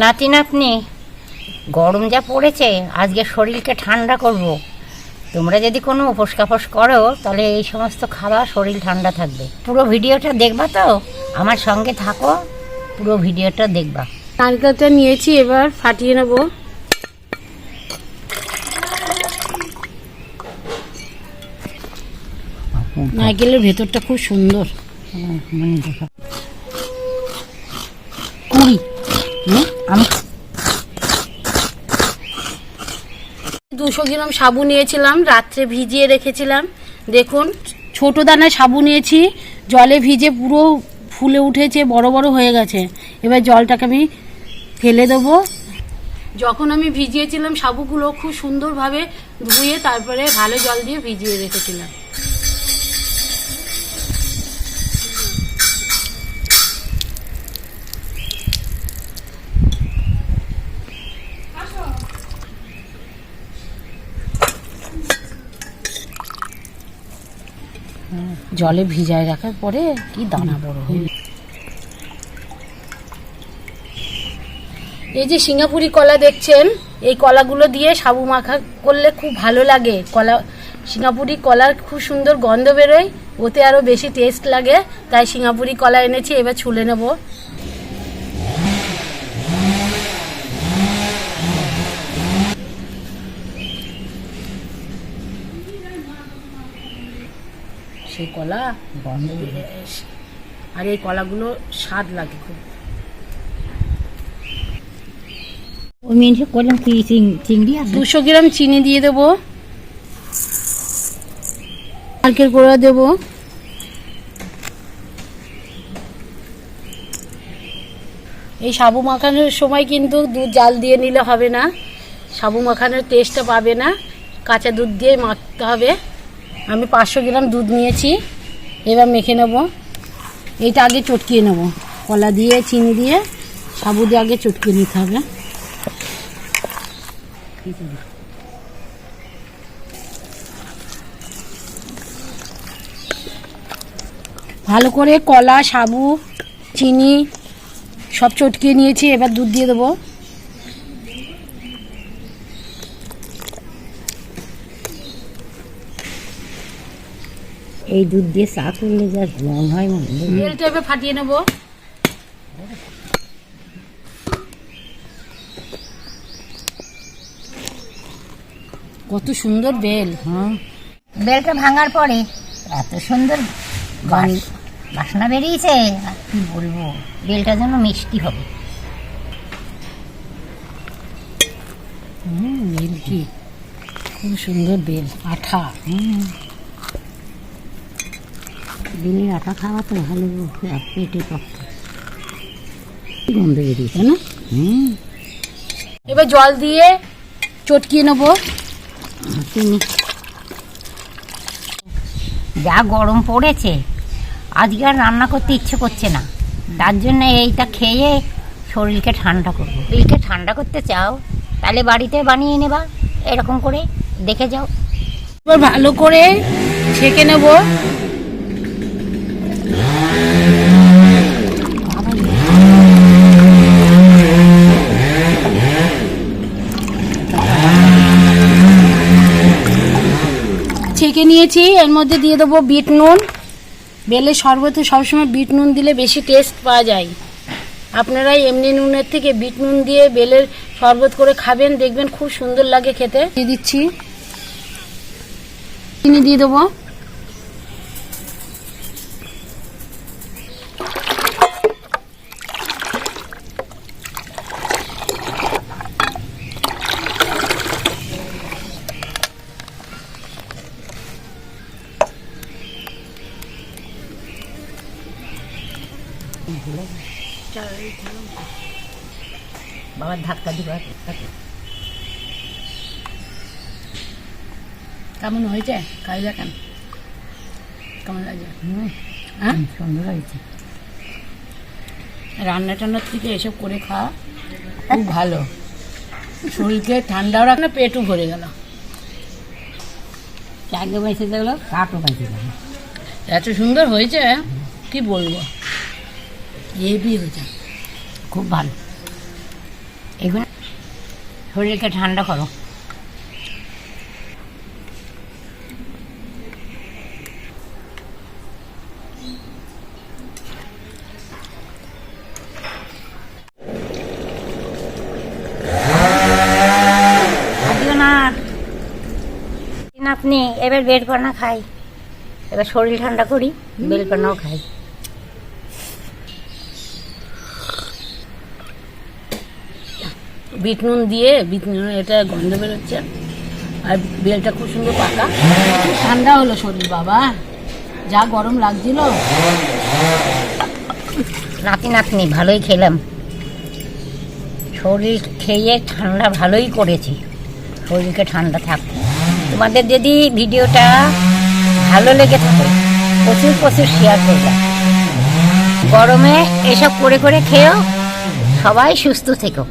নাতি নাতনি গরম যা পড়েছে আজকে শরীরকে ঠান্ডা করব। তোমরা যদি কোনো উপোস কাপস করো তাহলে এই সমস্ত খাবার শরীর ঠান্ডা থাকবে। পুরো ভিডিওটা দেখবা তো? আমার সঙ্গে থাকো পুরো ভিডিওটা দেখবা। নারকেলটা নিয়েছি এবার ফাটিয়ে নেব। নারকেলের ভেতরটা খুব সুন্দর। কুড়ি হুম, আমি দুশো গ্রাম সাবু নিয়েছিলাম, রাত্রে ভিজিয়ে রেখেছিলাম। দেখুন, ছোট দানা সাবু নিয়েছি, জলে ভিজে পুরো ফুলে উঠেছে, বড় বড় হয়ে গেছে। এবার জলটাকে আমি ফেলে দেবো। যখন আমি ভিজিয়েছিলাম, সাবুগুলো খুব সুন্দরভাবে ধুয়ে তারপরে ভালো জল দিয়ে ভিজিয়ে রেখেছিলাম। জলে ভিজায় রাখার পরে কি দানা বড় হয়ে এই যে সিঙ্গাপুরি কলা দেখছেন, এই কলাগুলো দিয়ে সাবু মাখা করলে খুব ভালো লাগে। কলা, সিঙ্গাপুরি কলার খুব সুন্দর গন্ধ বেরোয়, ওতে আরও বেশি টেস্ট লাগে, তাই সিঙ্গাপুরি কলা এনেছি, এবার ছুলে নেব। সেই কলা। আর এই কলাগুলো স্বাদ লাগে খুব। মিনিটে করলাম কি চিংড়ি দুশো গ্রাম চিনি দিয়ে দেবো। নারকেল গুঁড়া দেবো। এই সাবু মাখানোর সময় কিন্তু দুধ জাল দিয়ে নিলে হবে না। সাবু মাখানোর টেস্টটা পাবে না। কাঁচা দুধ দিয়ে মাখতে হবে। আমি পাঁচশো গ্রাম দুধ নিয়েছি, এবার মেখে নেব। এইটা আগে চটকিয়ে নেব। কলা দিয়ে, চিনি দিয়ে, সাবু দিয়ে আগে চটকিয়ে নিতে হবে। ভালো করে কলা, সাবু, চিনি সব চটকিয়ে নিয়েছি, এবার দুধ দিয়ে দেবো। এই দুধ দিয়ে চা করলে যা মন হয় মনে হয়। এটা এবার ফাটিয়ে নেব। কত সুন্দর বেল হুম বেলটা ভাঙার পরে এত সুন্দর বাস- বাসনা বেরিয়েছে আর কি বলব? বেলটা যেন মিষ্টি হবে। হুম বেল কি? খুব সুন্দর বেল আঠা। হুম। দিনের আটা খাওয়া তো ভালো পেটে পক্ষে গন্ধ বেরিয়েছে না? হুম। এবার জল দিয়ে চটকিয়ে নেব। যা গরম পড়েছে আজকে আর রান্না করতে ইচ্ছে করছে না। তার জন্য এইটা খেয়ে শরীরকে ঠান্ডা করব। শরীরকে ঠান্ডা করতে চাও তাহলে বাড়িতে বানিয়ে নেবা এরকম করে দেখে যাও। এবার ভালো করে ছেঁকে নেব। নিয়েছি এর মধ্যে দিয়ে দেবো বিট নুন। বেলে শরবতে সবসময় বিট নুন দিলে বেশি টেস্ট পাওয়া যায়। আপনারা এমনি নুনের থেকে বিট নুন দিয়ে বেলের শরবত করে খাবেন, দেখবেন খুব সুন্দর লাগে খেতে। দিয়ে দিচ্ছি। চিনি দিয়ে দেবো। বাবার ধাক্কা দিবা কেমন হয়েছে? খাই দেখেন কেমন লাগে হুম হ্যাঁ? সুন্দর হয়েছে রান্না টান্নার থেকে এসব করে খাওয়া খুব ভালো। শরীরকে ঠান্ডাও রাখলে পেটও ভরে গেল। চাগে বেঁচে দেখল বেঁচে গেল এত সুন্দর হয়েছে কি বলব? খুব ভালো। এগুলো শরীরকে ঠান্ডা করো। আপনি, এবার বেলপানা খাই। এবার শরীর ঠান্ডা করি বেলপানাও খাই। বিট নুন দিয়ে, বিট নুন, এটা গন্ধ বেরোচ্ছে। আর বেলটা খুব সুন্দর পাকা। ঠান্ডা হলো শরীর, বাবা। যা গরম লাগছিল। নাতি, নাতনি, ভালোই খেলাম। শরীর খেয়ে ঠান্ডা ভালোই করেছি। শরীরকে ঠান্ডা থাকবে তোমাদের যদি ভিডিওটা ভালো লেগে থাকে, প্রচুর প্রচুর শেয়ার করবে। গরমে এসব করে করে খেয়েও সবাই সুস্থ থেকো।